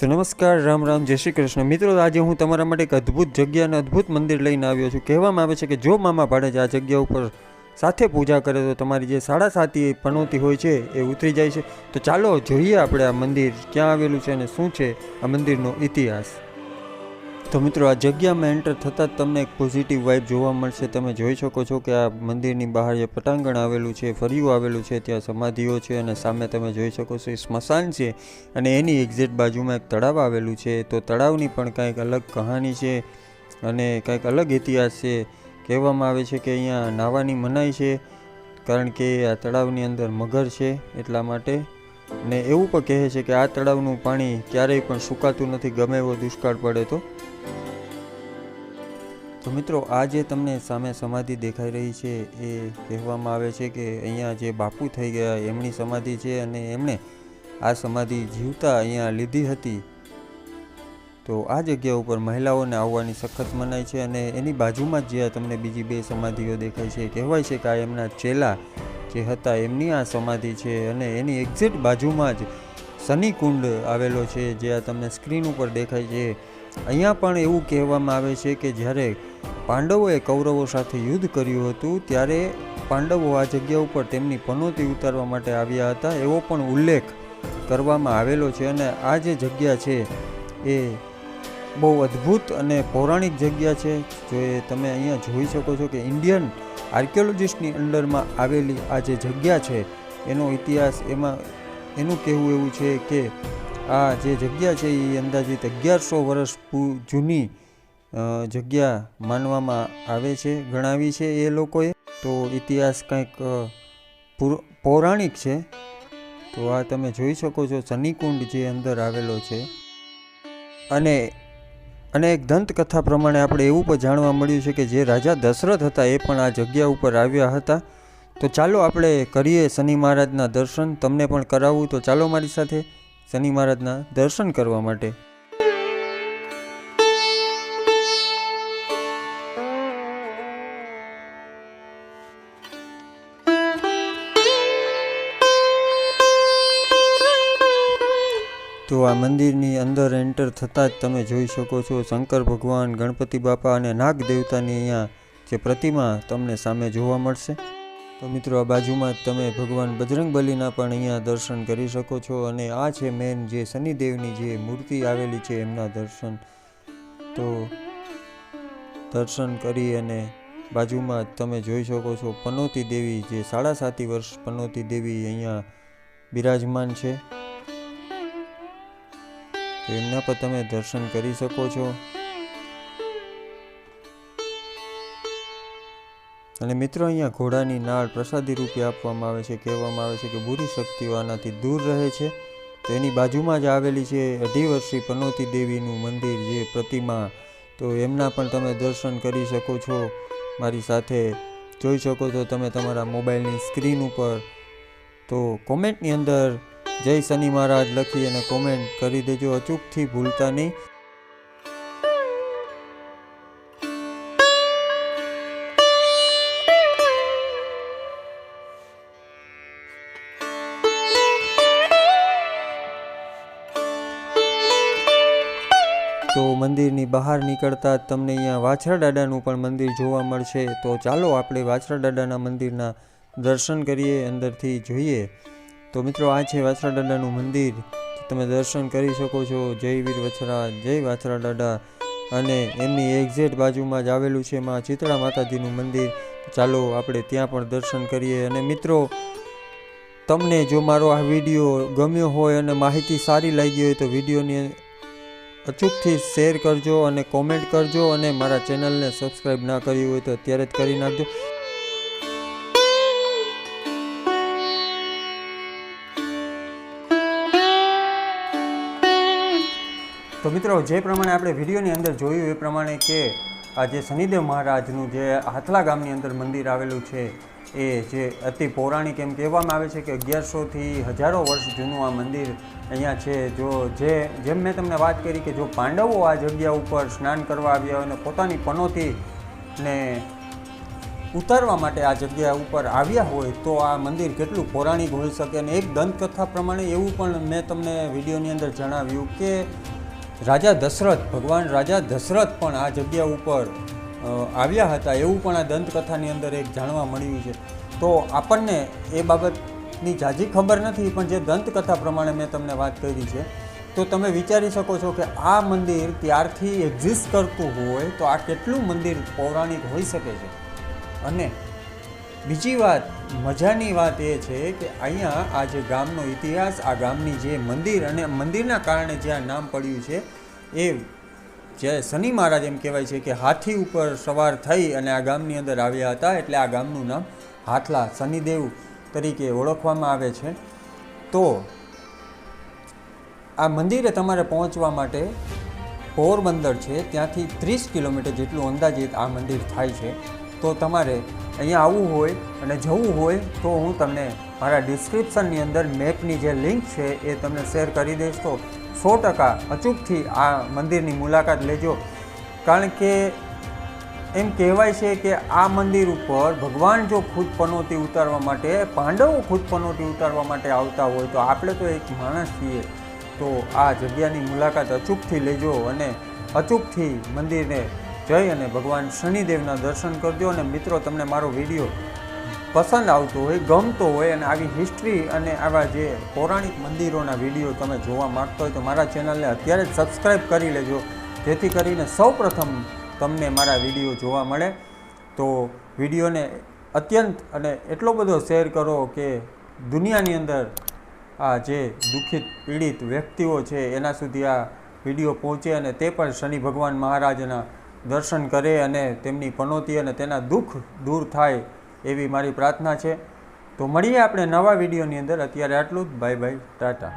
તો નમસ્કાર, રામ રામ, જય શ્રી કૃષ્ણ. મિત્રો આજે હું તમારા માટે એક અદ્ભુત જગ્યા અને અદ્ભુત મંદિર લઈને આવ્યો છું. કહેવામાં આવે છે કે જો મામા ભાડે આ જગ્યા ઉપર સાથે પૂજા કરે તો તમારી જે સાડા સાતી પનોતી હોય છે એ ઉતરી જાય છે. તો ચાલો, જોઈએ આપણે આ મંદિર ક્યાં આવેલું છે અને શું છે આ મંદિરનો ઇતિહાસ. તો મિત્રો, આ જગ્યામાં એન્ટર થતાં જ તમને એક પોઝિટિવ વાઇબ જોવા મળશે. તમે જોઈ શકો છો કે આ મંદિરની બહાર જે પટાંગણ આવેલું છે ફર્યું આવેલું છે, ત્યાં સમાધિઓ છે અને સામે તમે જોઈ શકો છો એ સ્મશાન છે અને એની એક્ઝેક્ટ બાજુમાં એક તળાવ આવેલું છે. તો તળાવની પણ કાંઈક અલગ કહાની છે અને કાંઈક અલગ ઇતિહાસ છે. કહેવામાં આવે છે કે અહીંયા નાહવાની મનાઈ છે કારણ કે આ તળાવની અંદર મગર છે એટલા માટે ને એવું પણ કહે છે કે આ તળાવનું પાણી ક્યારેય પણ સુકાતું નથી, ગમે એવો દુષ્કાળ પડે તો. તો મિત્રો, આ જે તમને સામે સમાધિ દેખાઈ રહી છે, એ કહેવામાં આવે છે કે અહીંયા જે બાપુ થઈ ગયા, એમની સમાધિ છે અને એમણે આ સમાધિ જીવતા અહીંયા લીધી હતી. તો આ જગ્યા ઉપર મહિલાઓને આવવાની સખત મનાય છે અને એની બાજુમાં જ જે તમને બીજી બે સમાધિઓ દેખાય છે કહેવાય છે કે આ એમના ચેલા જે હતા, એમની આ સમાધિ છે અને એની એક્ઝેક્ટ બાજુમાં જ શનિકુંડ આવેલો છે, જે આ તમને સ્ક્રીન ઉપર દેખાય છે. અહીંયા પણ એવું કહેવામાં આવે છે કે જ્યારે પાંડવોએ કૌરવો સાથે યુદ્ધ કર્યું હતું, ત્યારે પાંડવો આ જગ્યા ઉપર તેમની પનોતી ઉતારવા માટે આવ્યા હતા. એવો પણ ઉલ્લેખ કરવામાં આવેલો છે અને આ જે જગ્યા છે એ બહુ અદ્ભુત અને પૌરાણિક જગ્યા છે. જો એ તમે અહીંયા જોઈ શકો છો કે ઇન્ડિયન આર્કિયોલોજિસ્ટની અંડરમાં આવેલી આ જે જગ્યા છે, એનો ઇતિહાસ એમાં એનું કહેવું એવું છે કે આ જે જગ્યા છે એ અંદાજિત અગિયારસો વર્ષ જૂની જગ્યા માનવામાં આવે છે, ગણાવી છે એ લોકોએ. તો ઇતિહાસ કંઈક પૌરાણિક છે. તો આ તમે જોઈ શકો છો શનિકુંડ જે અંદર આવેલો છે. અને અને એક દંતકથા પ્રમાણે આપણે એવું પણ જાણવા મળ્યું છે કે જે રાજા દશરથ હતા એ પણ આ જગ્યા ઉપર આવ્યા હતા. તો ચાલો આપણે કરીએ શનિ મહારાજના દર્શન. તમને પણ કરાવવું તો ચાલો મારી સાથે. શનિ મહારાજના દર્શન કરવા માટે. તો આ મંદિરની અંદર એન્ટર થતાં જ તમે જોઈ શકો છો, શંકર ભગવાન, ગણપતિ બાપા અને નાગ દેવતાની અહીંયા જે પ્રતિમા તમને સામે જોવા મળશે. તો મિત્રો, આ બાજુમાં જ તમે ભગવાન બજરંગ બલીના પણ અહીંયા દર્શન કરી શકો છો અને આ છે મેન જે શનિદેવની જે મૂર્તિ આવેલી છે એમના દર્શન. તો દર્શન કરી અને બાજુમાં જ તમે જોઈ શકો છો પનોતી દેવી જે સાડા સાતી વર્ષ પનોતી દેવી અહીંયા બિરાજમાન છે. એમના પર તમે દર્શન કરી શકો છો. અને મિત્રો, અહીંયા ઘોડાની નાળ પ્રસાદી રૂપે આપવામાં આવે છે, કહેવામાં આવે છે કે બુરી શક્તિઓ આનાથી દૂર રહે છે. તો એની બાજુમાં જ આવેલી છે અઢી વર્ષી પનોતી દેવીનું મંદિર જે પ્રતિમા. તો એમના પણ તમે દર્શન કરી શકો છો. મારી સાથે જોઈ શકો છો તમે તમારા મોબાઈલની સ્ક્રીન ઉપર. તો કોમેન્ટની અંદર જય શનિ મહારાજ લખી અને કોમેન્ટ કરી દેજો. અચૂકથી ભૂલતા નહીં. તો મંદિરની બહાર નીકળતા જ તમને અહીંયા વાછરા દાદાનું પણ મંદિર જોવા મળશે. તો ચાલો આપણે વાછરા દાદાના મંદિરના દર્શન કરીએ, અંદરથી જોઈએ. તો મિત્રો, આ છે વાછરા દાદાનું મંદિર. તમે દર્શન કરી શકો છો. જય વીર વછરા, જય વાછરા દાદા. અને એમની એક્ઝેક્ટ બાજુમાં જ આવેલું છે માં ચિત્રા માતાજીનું મંદિર. ચાલો આપણે ત્યાં પણ દર્શન કરીએ. અને મિત્રો, તમને જો મારો આ વીડિયો ગમ્યો હોય અને માહિતી સારી લાગી હોય તો વિડીયોની અચૂકથી શેર કરજો અને કોમેન્ટ કરજો અને મારા ચેનલને સબસ્ક્રાઈબ ના કરી હોય તો અત્યારે જ કરી નાખજો. તો મિત્રો, જે પ્રમાણે આપણે વિડીયોની અંદર જોયું એ પ્રમાણે કે આ જે શનિદેવ મહારાજનું જે હાથલા ગામની અંદર મંદિર આવેલું છે એ જે અતિ પૌરાણિક એમ કહેવામાં આવે છે કે અગિયારસોથી હજારો વર્ષ જૂનું આ મંદિર અહીંયા છે. જો જે, જેમ મેં તમને વાત કરી કે જો પાંડવો આ જગ્યા ઉપર સ્નાન કરવા આવ્યા અને પોતાની પનોતી ને ઉતારવા માટે આ જગ્યા ઉપર આવ્યા હોય તો આ મંદિર કેટલું પૌરાણિક હોઈ શકે અને એક દંતકથા પ્રમાણે એવું પણ મેં તમને વિડીયોની અંદર જણાવ્યું કે રાજા દશરથ, ભગવાન રાજા દશરથ પણ આ જગ્યા ઉપર આવ્યા હતા એવું પણ આ દંતકથાની અંદર એક જાણવા મળ્યું છે. તો આપણને એ બાબતની જાજી ખબર નથી, પણ જે દંતકથા પ્રમાણે મેં તમને વાત કરી છે, તો તમે વિચારી શકો છો કે આ મંદિર ત્યારથી એક્ઝિસ્ટ કરતું હોય તો આ કેટલું મંદિર પૌરાણિક હોઈ શકે છે. અને બીજી વાત, મજાની વાત એ છે કે અહીંયા આ જે ગામનો ઇતિહાસ, આ ગામની જે મંદિર અને મંદિરના કારણે જે આ નામ પડ્યું છે, એ જે શનિ મહારાજ એમ કહેવાય છે કે હાથી ઉપર સવાર થઈ અને આ ગામની અંદર આવ્યા હતા, એટલે આ ગામનું નામ હાથલા શનિદેવ તરીકે ઓળખવામાં આવે છે. તો આ મંદિરે તમારે પહોંચવા માટે પોરબંદર છે, ત્યાંથી ત્રીસ કિલોમીટર જેટલું અંદાજિત આ મંદિર થાય છે. તો તમારે અહીંયા આવવું હોય અને જવું હોય તો હું તમને મારા ડિસ્ક્રિપ્શનની અંદર મેપની જે લિંક છે એ તમને શેર કરી દઈશ. તો સો ટકા અચૂકથી આ મંદિરની મુલાકાત લેજો. કારણ કે એમ કહેવાય છે કે આ મંદિર ઉપર ભગવાન જો ખુદ પનોતી ઉતારવા માટે, પાંડવો ખુદ પનોતી ઉતારવા માટે આવતા હોય તો આપણે તો એક માણસ છીએ. તો આ જગ્યાની મુલાકાત અચૂકથી લેજો અને અચૂકથી મંદિરને જઈ અને ભગવાન શનિદેવના દર્શન કરજો. અને મિત્રો, તમને મારો વીડિયો પસંદ આવતું હોય, ગમતો હોય અને આવી હિસ્ટ્રી અને આવા જે પૌરાણિક મંદિરોના વીડિયો તમે જોવા માગતો હોય તો મારા ચેનલને અત્યારે જ સબસ્ક્રાઈબ કરી લેજો. જેથી કરીને સૌપ્રથમ તમને મારા વીડિયો જોવા મળે. તો વિડીયોને અત્યંત અને એટલો બધો શેર કરો કે દુનિયાની અંદર આ જે દુઃખિત, પીડિત વ્યક્તિઓ છે, એના સુધી આ વીડિયો પહોંચે અને તે પણ શનિ ભગવાન મહારાજના દર્શન કરે અને તેમની પનોતી અને તેના દુઃખ દૂર થાય એવી મારી પ્રાર્થના છે. તો મળીએ આપણે નવા વિડીયોની અંદર. અત્યારે આટલું જ. Bye bye. ટાટા.